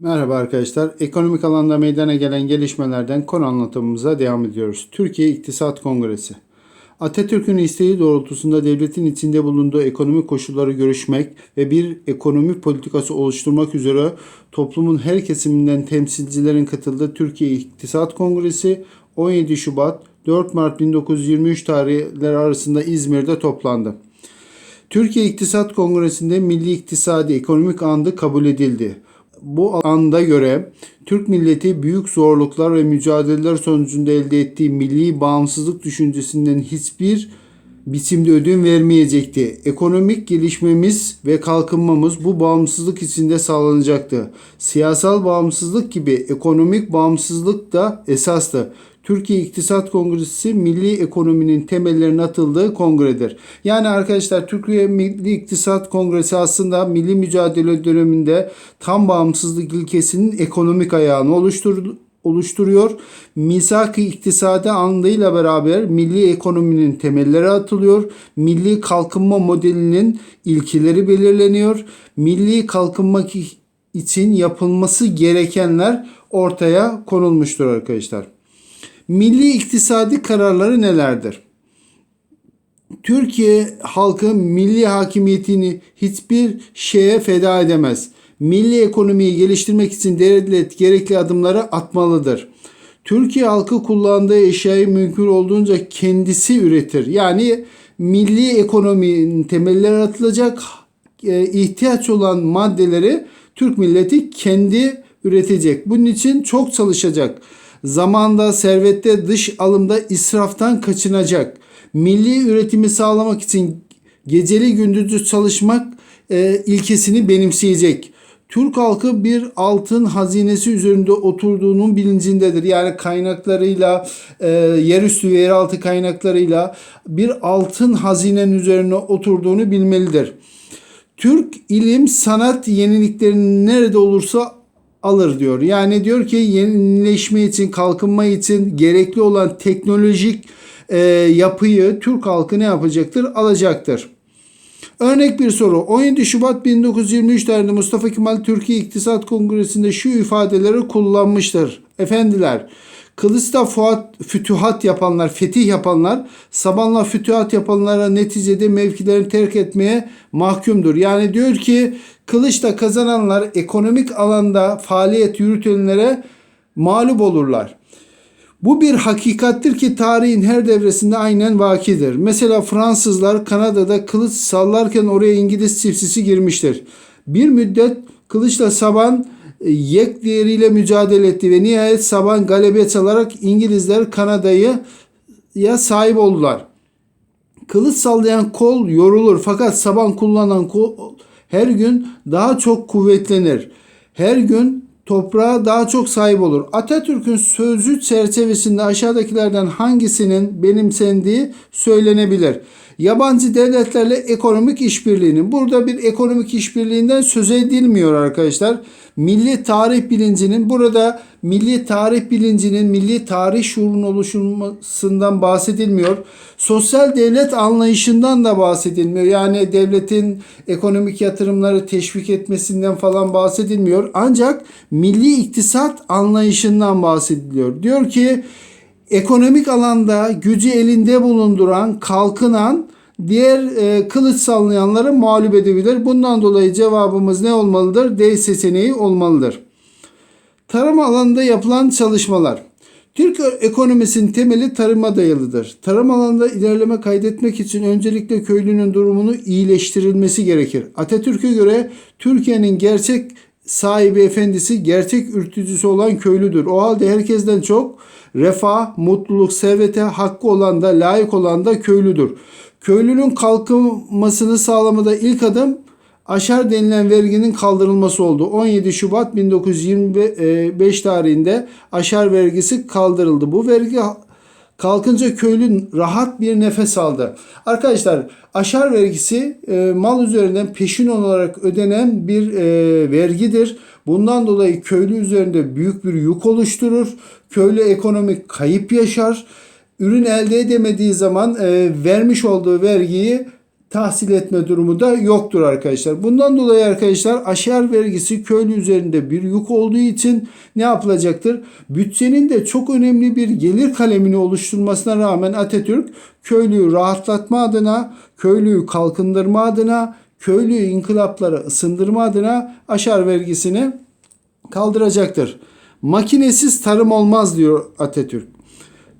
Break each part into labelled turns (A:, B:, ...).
A: Merhaba arkadaşlar. Ekonomik alanda meydana gelen gelişmelerden konu anlatımımıza devam ediyoruz. Türkiye İktisat Kongresi. Atatürk'ün isteği doğrultusunda devletin içinde bulunduğu ekonomik koşulları görüşmek ve bir ekonomi politikası oluşturmak üzere toplumun her kesiminden temsilcilerin katıldığı Türkiye İktisat Kongresi 17 Şubat 4 Mart 1923 tarihleri arasında İzmir'de toplandı. Türkiye İktisat Kongresi'nde milli iktisadi ekonomik andı kabul edildi. Bu anda göre Türk milleti büyük zorluklar ve mücadeleler sonucunda elde ettiği milli bağımsızlık düşüncesinden hiçbir biçimde ödün vermeyecekti. Ekonomik gelişmemiz ve kalkınmamız bu bağımsızlık içinde sağlanacaktı. Siyasal bağımsızlık gibi ekonomik bağımsızlık da esastı. Türkiye İktisat Kongresi milli ekonominin temellerinin atıldığı kongredir. Yani arkadaşlar Türkiye Milli İktisat Kongresi aslında milli mücadele döneminde tam bağımsızlık ilkesinin ekonomik ayağını oluşturdu oluşturuyor. Misak-ı iktisadi andıyla beraber milli ekonominin temelleri atılıyor. Milli kalkınma modelinin ilkeleri belirleniyor. Milli kalkınmak için yapılması gerekenler ortaya konulmuştur arkadaşlar. Milli iktisadi kararları nelerdir? Türkiye halkı milli hakimiyetini hiçbir şeye feda edemez. Milli ekonomiyi geliştirmek için devlet gerekli adımları atmalıdır. Türkiye halkı kullandığı eşyayı mümkün olduğunca kendisi üretir. Yani milli ekonominin temelleri atılacak e, ihtiyaç olan maddeleri Türk milleti kendi üretecek. Bunun için çok çalışacak. Zamanda, servette, dış alımda israftan kaçınacak. Milli üretimi sağlamak için geceli gündüzlü çalışmak e, ilkesini benimseyecek. Türk halkı bir altın hazinesi üzerinde oturduğunun bilincindedir. Yani kaynaklarıyla, e, yerüstü ve yeraltı kaynaklarıyla bir altın hazinenin üzerine oturduğunu bilmelidir. Türk ilim, sanat yeniliklerini nerede olursa alır diyor. Yani diyor ki yenileşme için, kalkınma için gerekli olan teknolojik e, yapıyı Türk halkı ne yapacaktır? Alacaktır. Örnek bir soru. 17 Şubat 1923 tarihinde Mustafa Kemal Türkiye İktisat Kongresi'nde şu ifadeleri kullanmıştır. Efendiler, Kılıçta fuat, fütühat yapanlar, fetih yapanlar, Sabanla fütühat yapanlara neticede mevkilerini terk etmeye mahkumdur. Yani diyor ki Kılıçta kazananlar ekonomik alanda faaliyet yürütenlere mağlup olurlar. Bu bir hakikattir ki tarihin her devresinde aynen vakidir. Mesela Fransızlar Kanada'da kılıç sallarken oraya İngiliz çiftçisi girmiştir. Bir müddet kılıçla saban yek diğeriyle mücadele etti ve nihayet saban galebe çalarak İngilizler Kanada'yı ya sahip oldular. Kılıç sallayan kol yorulur fakat saban kullanan kol her gün daha çok kuvvetlenir. Her gün toprağa daha çok sahip olur. Atatürk'ün sözcü çerçevesinde aşağıdakilerden hangisinin benimsendiği söylenebilir. Yabancı devletlerle ekonomik işbirliğinin burada bir ekonomik işbirliğinden söz edilmiyor arkadaşlar. Milli tarih bilincinin burada milli tarih bilincinin milli tarih şuurunun oluşmasından bahsedilmiyor. Sosyal devlet anlayışından da bahsedilmiyor. Yani devletin ekonomik yatırımları teşvik etmesinden falan bahsedilmiyor. Ancak milli iktisat anlayışından bahsediliyor. Diyor ki ekonomik alanda gücü elinde bulunduran, kalkınan diğer e, kılıç sallayanları mağlup edebilir. Bundan dolayı cevabımız ne olmalıdır? D seçeneği olmalıdır. Tarım alanında yapılan çalışmalar. Türk ekonomisinin temeli tarıma dayalıdır. Tarım alanında ilerleme kaydetmek için öncelikle köylünün durumunu iyileştirilmesi gerekir. Atatürk'e göre Türkiye'nin gerçek sahibi efendisi, gerçek ürtücüsü olan köylüdür. O halde herkesten çok refah, mutluluk, servete hakkı olan da layık olan da köylüdür. Köylünün kalkınmasını sağlamada ilk adım aşar denilen verginin kaldırılması oldu. 17 Şubat 1925 tarihinde aşar vergisi kaldırıldı. Bu vergi kalkınca köylü rahat bir nefes aldı. Arkadaşlar aşar vergisi e, mal üzerinden peşin olarak ödenen bir e, vergidir. Bundan dolayı köylü üzerinde büyük bir yük oluşturur. Köylü ekonomik kayıp yaşar. Ürün elde edemediği zaman e, vermiş olduğu vergiyi tahsil etme durumu da yoktur arkadaşlar. Bundan dolayı arkadaşlar aşer vergisi köylü üzerinde bir yük olduğu için ne yapılacaktır? Bütçenin de çok önemli bir gelir kalemini oluşturmasına rağmen Atatürk köylüyü rahatlatma adına, köylüyü kalkındırma adına, köylüyü inkılaplara ısındırma adına aşar vergisini kaldıracaktır. Makinesiz tarım olmaz diyor Atatürk.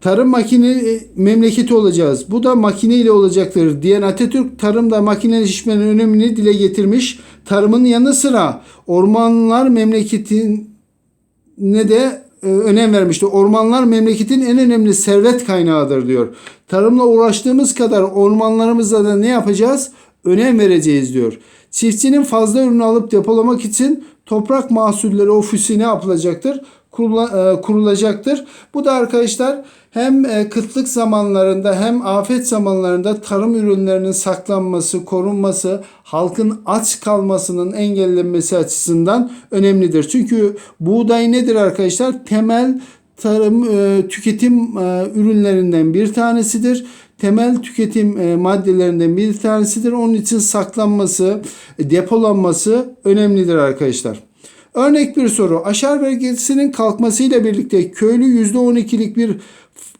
A: Tarım makine e, memleketi olacağız. Bu da makine ile olacaktır diyen Atatürk tarımda makineleşmenin önemini dile getirmiş. Tarımın yanı sıra ormanlar memleketine de e, önem vermişti. Ormanlar memleketin en önemli servet kaynağıdır diyor. Tarımla uğraştığımız kadar ormanlarımızda da ne yapacağız? Önem vereceğiz diyor. Çiftçinin fazla ürünü alıp depolamak için toprak mahsulleri ofisi ne yapılacaktır? E, kurulacaktır. Bu da arkadaşlar hem e, kıtlık zamanlarında hem afet zamanlarında tarım ürünlerinin saklanması, korunması, halkın aç kalmasının engellenmesi açısından önemlidir. Çünkü buğday nedir arkadaşlar? Temel tarım e, tüketim ürünlerinden bir tanesidir. Temel tüketim maddelerinden bir tanesidir. Onun için saklanması, depolanması önemlidir arkadaşlar. Örnek bir soru. Aşar vergisinin kalkmasıyla birlikte köylü %12'lik bir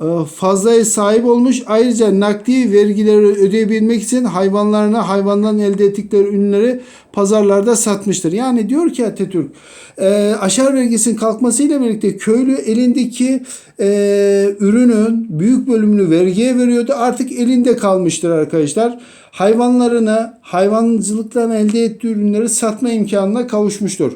A: e, fazlaya sahip olmuş. Ayrıca nakdi vergileri ödeyebilmek için hayvanlarına hayvandan elde ettikleri ürünleri pazarlarda satmıştır. Yani diyor ki Atatürk e, aşar vergisinin kalkmasıyla birlikte köylü elindeki e, ürünün büyük bölümünü vergiye veriyordu. Artık elinde kalmıştır arkadaşlar. Hayvanlarını hayvancılıktan elde ettiği ürünleri satma imkanına kavuşmuştur.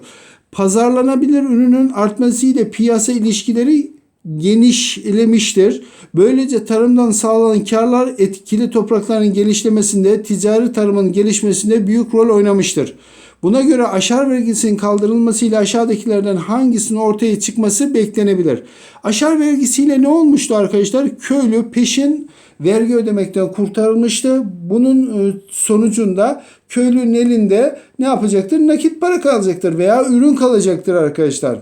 A: Pazarlanabilir ürünün artmasıyla piyasa ilişkileri genişlemiştir. Böylece tarımdan sağlanan karlar etkili toprakların gelişmesinde, ticari tarımın gelişmesinde büyük rol oynamıştır. Buna göre aşar vergisinin kaldırılmasıyla aşağıdakilerden hangisinin ortaya çıkması beklenebilir? Aşar vergisiyle ne olmuştu arkadaşlar? Köylü peşin vergi ödemekten kurtarılmıştı. Bunun e, sonucunda köylünün elinde ne yapacaktır? Nakit para kalacaktır veya ürün kalacaktır arkadaşlar.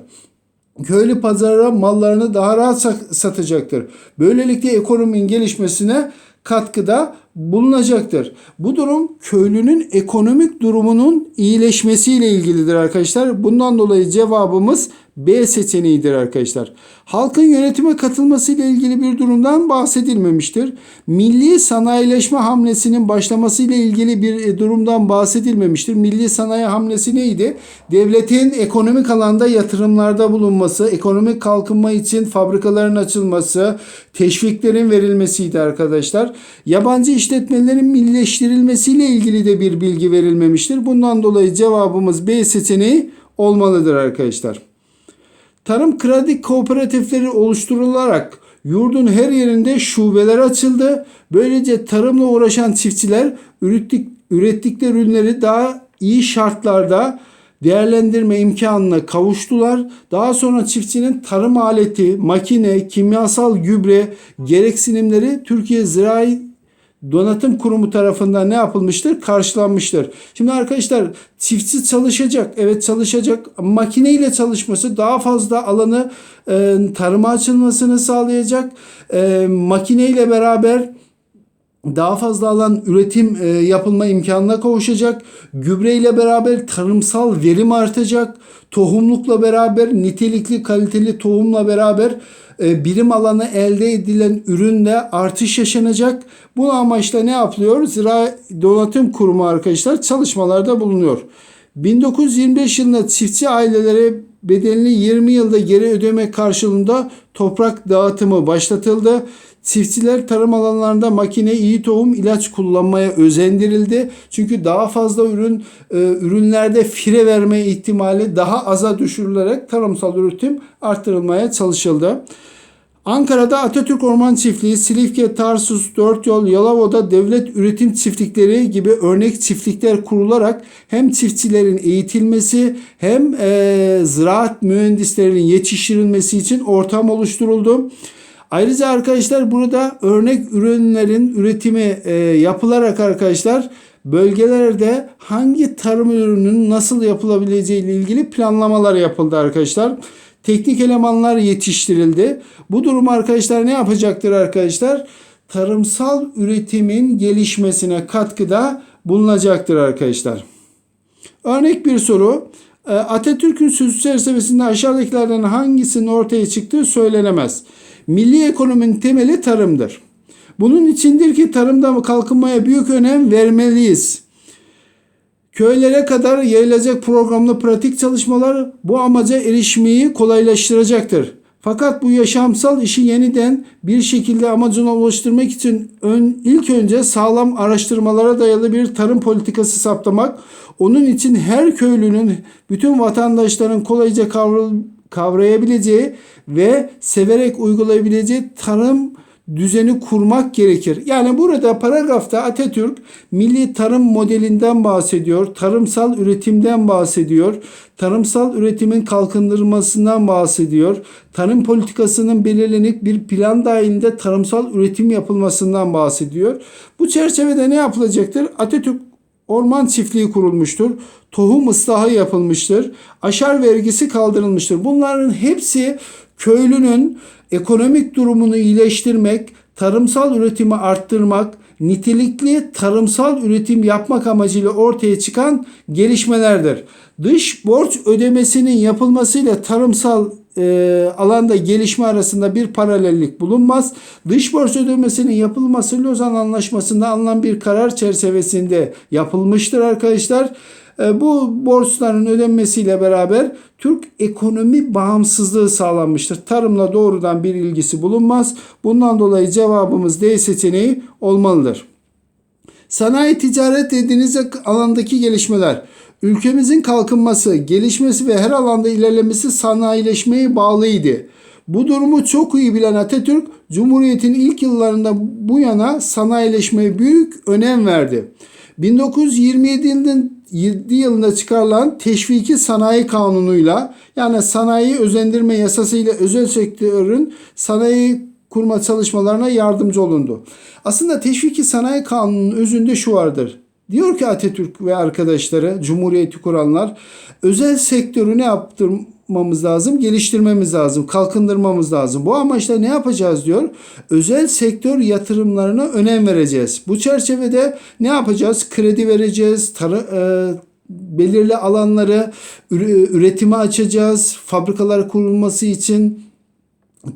A: Köylü pazara mallarını daha rahat satacaktır. Böylelikle ekonominin gelişmesine katkıda bulunacaktır. Bu durum köylünün ekonomik durumunun iyileşmesiyle ilgilidir arkadaşlar. Bundan dolayı cevabımız B seçeneğidir arkadaşlar. Halkın yönetime katılmasıyla ilgili bir durumdan bahsedilmemiştir. Milli sanayileşme hamlesinin başlamasıyla ilgili bir e, durumdan bahsedilmemiştir. Milli sanayi hamlesi neydi? Devletin ekonomik alanda yatırımlarda bulunması, ekonomik kalkınma için fabrikaların açılması, teşviklerin verilmesiydi arkadaşlar. Yabancı işletmelerin millileştirilmesiyle ilgili de bir bilgi verilmemiştir. Bundan dolayı cevabımız B seçeneği olmalıdır arkadaşlar. Tarım kredi kooperatifleri oluşturularak yurdun her yerinde şubeler açıldı. Böylece tarımla uğraşan çiftçiler ürettik, ürettikleri ürünleri daha iyi şartlarda değerlendirme imkanına kavuştular. Daha sonra çiftçinin tarım aleti, makine, kimyasal gübre gereksinimleri Türkiye Zirai Donatım Kurumu tarafından ne yapılmıştır? Karşılanmıştır. Şimdi arkadaşlar çiftçi çalışacak. Evet çalışacak. Makineyle çalışması daha fazla alanı e, tarıma açılmasını sağlayacak. E, makineyle beraber daha fazla alan üretim e, yapılma imkanına kavuşacak. Gübreyle beraber tarımsal verim artacak. Tohumlukla beraber nitelikli kaliteli tohumla beraber e, birim alanı elde edilen üründe artış yaşanacak. Bu amaçla ne yapılıyor? Zira Donatım Kurumu arkadaşlar çalışmalarda bulunuyor. 1925 yılında çiftçi ailelere bedelini 20 yılda geri ödeme karşılığında toprak dağıtımı başlatıldı. Çiftçiler tarım alanlarında makine, iyi tohum, ilaç kullanmaya özendirildi. Çünkü daha fazla ürün e, ürünlerde fire verme ihtimali daha aza düşürülerek tarımsal üretim arttırılmaya çalışıldı. Ankara'da Atatürk Orman Çiftliği, Silifke, Tarsus, Dörtyol, Yalova'da devlet üretim çiftlikleri gibi örnek çiftlikler kurularak hem çiftçilerin eğitilmesi hem e, ziraat mühendislerinin yetiştirilmesi için ortam oluşturuldu. Ayrıca arkadaşlar burada örnek ürünlerin üretimi e, yapılarak arkadaşlar bölgelerde hangi tarım ürününün nasıl yapılabileceği ile ilgili planlamalar yapıldı arkadaşlar. Teknik elemanlar yetiştirildi. Bu durum arkadaşlar ne yapacaktır arkadaşlar? tarımsal üretimin gelişmesine katkıda bulunacaktır arkadaşlar. Örnek bir soru. E, Atatürk'ün sözü çerçevesinde aşağıdakilerden hangisinin ortaya çıktığı söylenemez. Milli ekonominin temeli tarımdır. Bunun içindir ki tarımda kalkınmaya büyük önem vermeliyiz. Köylere kadar yayılacak programlı pratik çalışmalar bu amaca erişmeyi kolaylaştıracaktır. Fakat bu yaşamsal işi yeniden bir şekilde amacına ulaştırmak için ön, ilk önce sağlam araştırmalara dayalı bir tarım politikası saptamak, onun için her köylünün, bütün vatandaşların kolayca kavra- kavrayabileceği ve severek uygulayabileceği tarım düzeni kurmak gerekir. Yani burada paragrafta Atatürk milli tarım modelinden bahsediyor, tarımsal üretimden bahsediyor, tarımsal üretimin kalkındırılmasından bahsediyor, tarım politikasının belirlenip bir plan dahilinde tarımsal üretim yapılmasından bahsediyor. Bu çerçevede ne yapılacaktır? Atatürk orman çiftliği kurulmuştur. Tohum ıslahı yapılmıştır. Aşar vergisi kaldırılmıştır. Bunların hepsi köylünün ekonomik durumunu iyileştirmek, tarımsal üretimi arttırmak, nitelikli tarımsal üretim yapmak amacıyla ortaya çıkan gelişmelerdir. Dış borç ödemesinin yapılmasıyla tarımsal e, alanda gelişme arasında bir paralellik bulunmaz. Dış borç ödemesinin yapılması Lozan Anlaşması'nda alınan bir karar çerçevesinde yapılmıştır arkadaşlar. E, bu borçların ödenmesiyle beraber Türk ekonomi bağımsızlığı sağlanmıştır. Tarımla doğrudan bir ilgisi bulunmaz. Bundan dolayı cevabımız D seçeneği olmalıdır. Sanayi, ticaret ve deniz alandaki gelişmeler. Ülkemizin kalkınması, gelişmesi ve her alanda ilerlemesi sanayileşmeye bağlıydı. Bu durumu çok iyi bilen Atatürk, Cumhuriyet'in ilk yıllarında bu yana sanayileşmeye büyük önem verdi. 1927 yılında 7 yılında çıkarılan Teşviki Sanayi Kanunu'yla yani sanayi özendirme yasasıyla özel sektörün sanayi kurma çalışmalarına yardımcı olundu. Aslında Teşviki Sanayi Kanunu'nun özünde şu vardır. Diyor ki Atatürk ve arkadaşları, Cumhuriyeti kuranlar, özel sektörü ne yaptırmamız lazım? Geliştirmemiz lazım, kalkındırmamız lazım. Bu amaçla ne yapacağız diyor? Özel sektör yatırımlarına önem vereceğiz. Bu çerçevede ne yapacağız? Kredi vereceğiz, tarı, e, belirli alanları üretime açacağız, fabrikalar kurulması için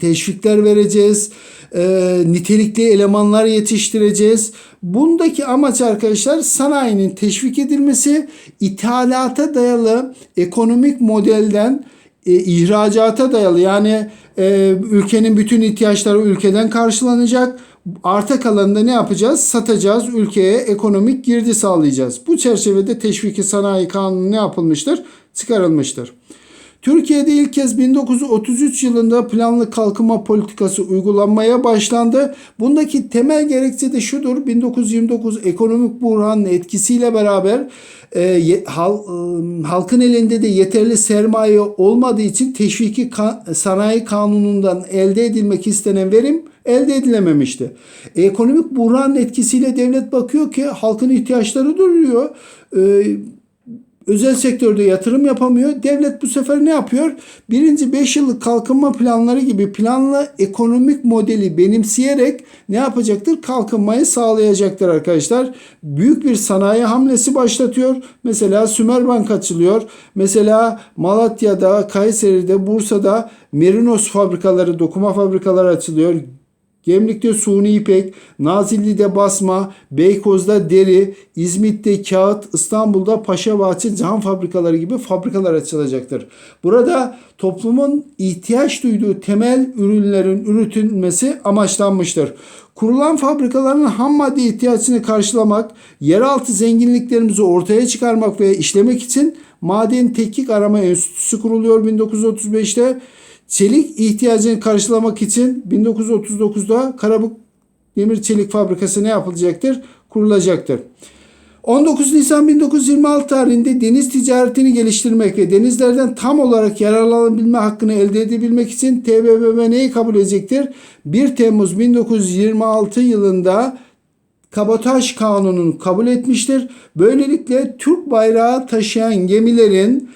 A: teşvikler vereceğiz, e, nitelikli elemanlar yetiştireceğiz. Bundaki amaç arkadaşlar sanayinin teşvik edilmesi, ithalata dayalı ekonomik modelden e, ihracata dayalı yani e, ülkenin bütün ihtiyaçları ülkeden karşılanacak. Arta kalanında ne yapacağız? Satacağız. Ülkeye ekonomik girdi sağlayacağız. Bu çerçevede teşviki sanayi kanunu ne yapılmıştır? Çıkarılmıştır. Türkiye'de ilk kez 1933 yılında planlı kalkınma politikası uygulanmaya başlandı. Bundaki temel gerekçe de şudur. 1929 ekonomik buhranın etkisiyle beraber e, hal, e, halkın elinde de yeterli sermaye olmadığı için teşviki ka, sanayi kanunundan elde edilmek istenen verim elde edilememişti. E, ekonomik buhranın etkisiyle devlet bakıyor ki halkın ihtiyaçları duruyor. E, özel sektörde yatırım yapamıyor. Devlet bu sefer ne yapıyor? Birinci 5 yıllık kalkınma planları gibi planlı ekonomik modeli benimseyerek ne yapacaktır? Kalkınmayı sağlayacaktır arkadaşlar. Büyük bir sanayi hamlesi başlatıyor. Mesela Sümerbank açılıyor. Mesela Malatya'da, Kayseri'de, Bursa'da Merinos fabrikaları, dokuma fabrikaları açılıyor. Gemlik'te suni ipek, Nazilli'de basma, Beykoz'da deri, İzmit'te kağıt, İstanbul'da Paşabahçe cam fabrikaları gibi fabrikalar açılacaktır. Burada toplumun ihtiyaç duyduğu temel ürünlerin üretilmesi amaçlanmıştır. Kurulan fabrikaların ham madde ihtiyacını karşılamak, yeraltı zenginliklerimizi ortaya çıkarmak ve işlemek için Maden Tetkik Arama Enstitüsü kuruluyor 1935'te. Çelik ihtiyacını karşılamak için 1939'da Karabük Demir Çelik Fabrikası ne yapılacaktır? Kurulacaktır. 19 Nisan 1926 tarihinde deniz ticaretini geliştirmek ve denizlerden tam olarak yararlanabilme hakkını elde edebilmek için TBMM neyi kabul edecektir? 1 Temmuz 1926 yılında Kabotaj Kanunu'nu kabul etmiştir. Böylelikle Türk bayrağı taşıyan gemilerin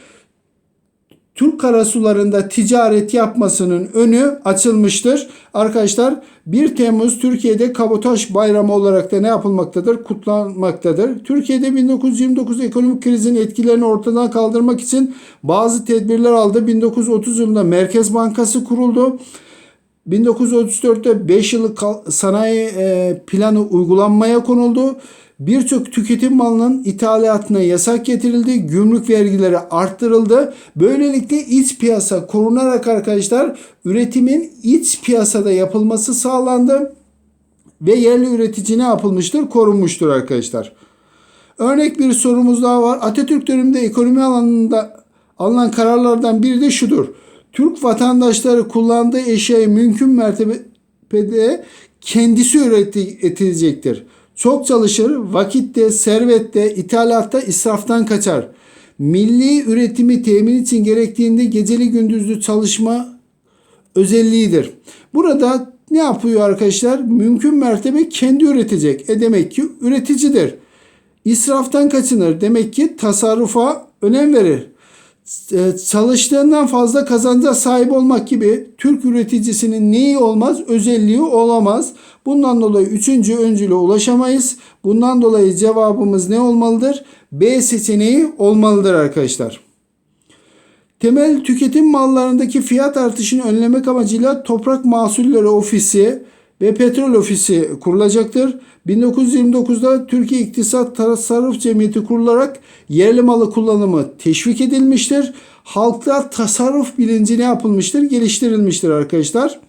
A: Türk karasularında ticaret yapmasının önü açılmıştır. Arkadaşlar 1 Temmuz Türkiye'de kabotaj bayramı olarak da ne yapılmaktadır? Kutlanmaktadır. Türkiye'de 1929 ekonomik krizin etkilerini ortadan kaldırmak için bazı tedbirler aldı. 1930 yılında Merkez Bankası kuruldu. 1934'te 5 yıllık sanayi e, planı uygulanmaya konuldu. Birçok tüketim malının ithalatına yasak getirildi. Gümrük vergileri arttırıldı. Böylelikle iç piyasa korunarak arkadaşlar üretimin iç piyasada yapılması sağlandı. Ve yerli üretici ne yapılmıştır? Korunmuştur arkadaşlar. Örnek bir sorumuz daha var. Atatürk döneminde ekonomi alanında alınan kararlardan biri de şudur. Türk vatandaşları kullandığı eşyayı mümkün mertebede kendisi üretilecektir. Çok çalışır, vakitte, servette, ithalatta, israftan kaçar. Milli üretimi temin için gerektiğinde geceli gündüzlü çalışma özelliğidir. Burada ne yapıyor arkadaşlar? Mümkün mertebe kendi üretecek. E demek ki üreticidir. İsraftan kaçınır. Demek ki tasarrufa önem verir. E, Çalıştığından fazla kazanca sahip olmak gibi Türk üreticisinin neyi olmaz? Özelliği olamaz. Bundan dolayı üçüncü öncüle ulaşamayız. Bundan dolayı cevabımız ne olmalıdır? B seçeneği olmalıdır arkadaşlar. Temel tüketim mallarındaki fiyat artışını önlemek amacıyla Toprak Mahsulleri Ofisi ve Petrol Ofisi kurulacaktır. 1929'da Türkiye İktisat Tasarruf Cemiyeti kurularak yerli malı kullanımı teşvik edilmiştir. Halkta tasarruf bilinci ne yapılmıştır? Geliştirilmiştir arkadaşlar.